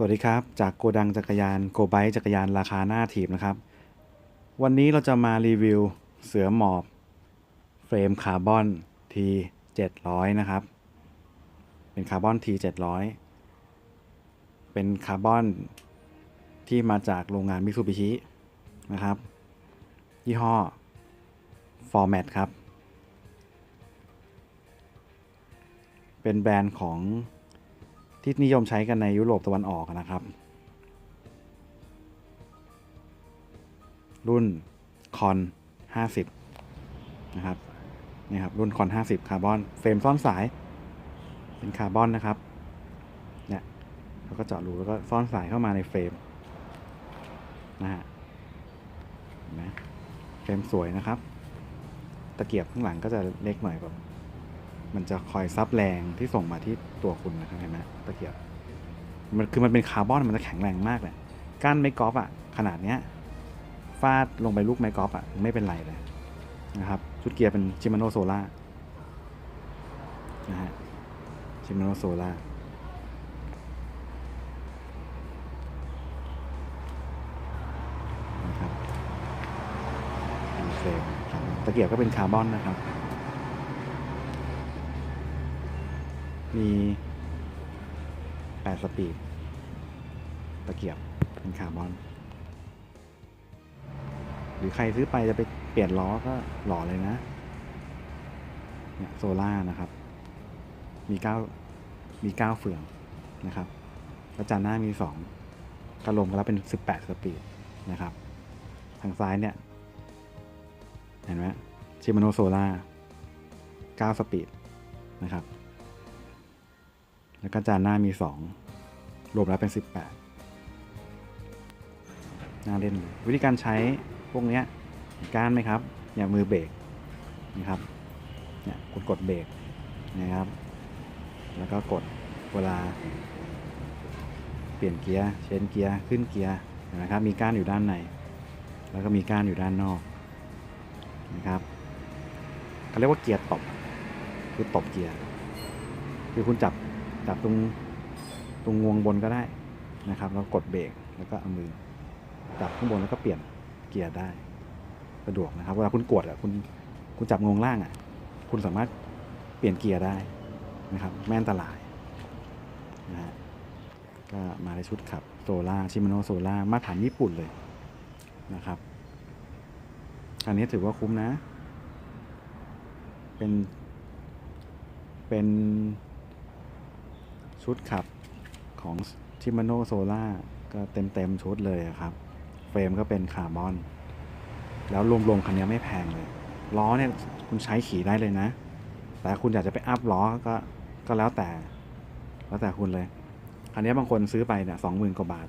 สวัสดีครับ จากโกดังจักรยานโกไบจักรยานราคาหน้าถีบนะครับ วันนี้เราจะมารีวิวเสือหมอบเฟรมคาร์บอน T 700นะครับ เป็นคาร์บอน T 700เป็นคาร์บอนที่มาจากโรงงานมิซูบิชินะครับ ยี่ห้อ Format ครับ เป็นแบรนด์ของ ที่นิยมใช้กันในยุโรปตะวันออกนะครับ รุ่นคอน 50 นะครับนี่ครับ รุ่นคอน 50 คาร์บอน เฟรมซ่อนสาย เป็นคาร์บอนนะครับ เนี่ยเราก็เจาะรูแล้วก็ซ่อนสายเข้ามาในเฟรมนะฮะเห็นไหมเฟรมสวยนะครับ ตะเกียบข้างหลังก็จะเล็กหน่อยแบบ มันจะคอยซับแรงที่ส่งมาที่ตัวคุณนะครับเห็นไหมตะเกียบมันคือมันเป็นคาร์บอนมันจะแข็งแรงมากเลยก้านไม้กอล์ฟอะขนาดเนี้ยฟาดลงไปลูกไม้กอล์ฟอะไม่เป็นไรเลยนะครับชุดเกียร์เป็นชิมาโนโซล่านะฮะชิมาโนโซล่านะครับตะเกียบก็เป็นคาร์บอนนะครับ มี 8 สปีด ตะเกียบเป็นคาร์บอน หรือใครซื้อไปจะไปเปลี่ยนล้อก็หล่อเลยนะ เนี่ยโซล่านะครับ มี 9 มี 9 เฟืองนะครับกระจานหน้ามี 2กระลมกันแล้วเป็น 18 สปีดนะครับ ทางซ้ายเนี่ย เห็นไหมชิมาโนโซล่า9 สปีดนะครับ แล้วก็จานหน้ามี 2 รวมแล้วเป็น 18 น่าเล่นเลยวิธีการใช้พวกนี้ก้านไหมครับเนี่ยมือเบรกนะครับเนี่ยคุณกดเบรกนะครับ แล้วก็กดเวลา เปลี่ยนเกียร์เชนเกียร์ขึ้นเกียร์นะครับ มีก้านอยู่ด้านใน แล้วก็มีก้านอยู่ด้านนอกนะครับเขาเรียกว่าเกียร์ตบคือตบเกียร์คือคุณจับ จับตรงตรงงวงบนก็ได้นะครับแล้วกดเบรกแล้วก็เอามือจับข้างบนแล้วก็เปลี่ยนเกียร์ได้สะดวกนะครับเวลาคุณกดอะคุณคุณจับงวงล่างอะคุณสามารถเปลี่ยนเกียร์ได้นะครับไม่อันตรายนะฮะก็มาในชุดขับโซล่าชิมานโนโซล่ามาตรฐานญี่ปุ่นเลยนะครับอันนี้ถือว่าคุ้มนะ เป็นเป็น ชุดขับของ Shimano Solar ก็เต็มเต็มๆชุดเลยครับ เฟรมก็เป็นคาร์บอน แล้วรวมๆคันนี้ไม่แพงเลย ล้อเนี่ยคุณใช้ขี่ได้เลยนะ แต่คุณอยากจะไปอัพล้อก็ก็แล้วแต่ แล้วแต่คุณเลย คันนี้บางคนซื้อไปเนี่ยสองหมื่นกว่าบาท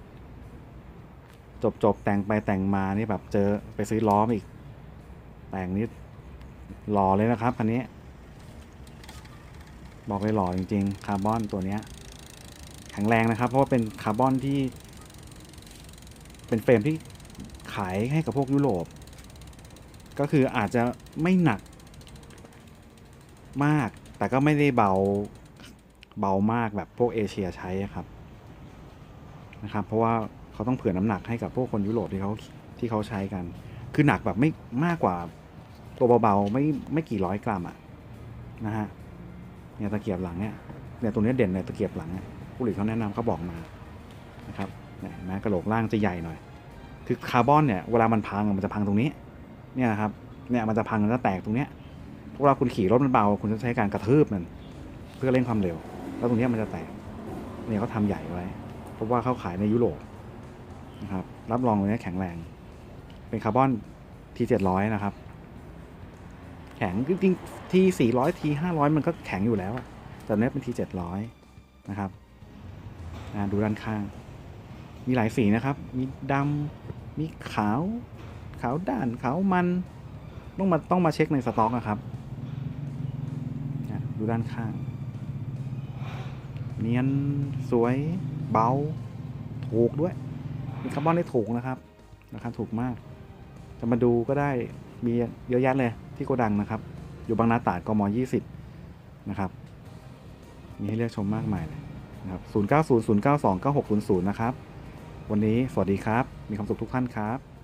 จบจบๆแต่งไปแต่งมานี่แบบเจอไปซื้อล้อมาอีก แต่งนี้หล่อเลยนะครับคันนี้ บอกเลยหล่อจริง ๆ คาร์บอนตัวเนี้ย ข็งแรงนะครับ เพราะว่าเป็นคาร์บอนที่ เป็นเฟรมที่ขายให้กับพวกยุโรป ก็คืออาจจะไม่หนักมาก แต่ก็ไม่ได้เบาเบามากแบบพวกเอเชียใช้ครับนะครับ เพราะว่าเขาต้องเผื่อน้ำหนักให้กับพวกคนยุโรปที่เขาที่เขาใช้กัน คือหนักแบบไม่มากกว่าตัวเบาๆไม่ไม่กี่ร้อยกรัมอะนะฮะเนี่ยตะเกียบหลังเนี่ยเนี่ยตรงเนี้เด่นในตะเกียบหลังเนี่ย ผู้ผลิตเขาแนะนำเขาบอกมานะครับนี่นไหมกระโหลกล่างจะใหญ่หน่อย คือคาร์บอนเนี่ยเวลามันพังมันจะพังตรงนี้เนี่ยนะครับเนี่ยมันจะพังมันจะแตกตรงเนี้ยเวลาคุณขี่รถมันเบาคุณจะใช้การกระทืบมันเพื่อเร่งความเร็ว แล้วตรงเนี้ยมันจะแตกเนี่ยเขาทำใหญ่ไว้ เพราะว่าเขาขายในยุโรปนะครับรับรองตรงนี้แข็งแรง เป็นคาร์บอนทีเจ็ดร้อยนะครับ แข็งจริงๆทีสี่ร้อยทีห้าร้อยมันก็แข็งอยู่แล้วแต่เนี้ยเป็นทีเจ็ดร้อยนะครับ ดูด้านข้าง มีหลายสีนะครับ มีดำมีขาว ขาวด่านขาวมัน ต้องมาต้องมาเช็คในสต็อกนะครับดูด้านข้าง เนียนสวยเบา ถูกด้วย มีคาร์บอนได้ถูกนะครับราคาถูกมาก จะมาดูก็ได้มีเยอะแยะเลยที่โกดังนะครับ อยู่บางนาตาดกม 20 นะครับ มีให้เลือกชมมากมายเลย นะครับ090 092 9600 นะครับ วันนี้สวัสดีครับ มีความสุขทุกท่านครับ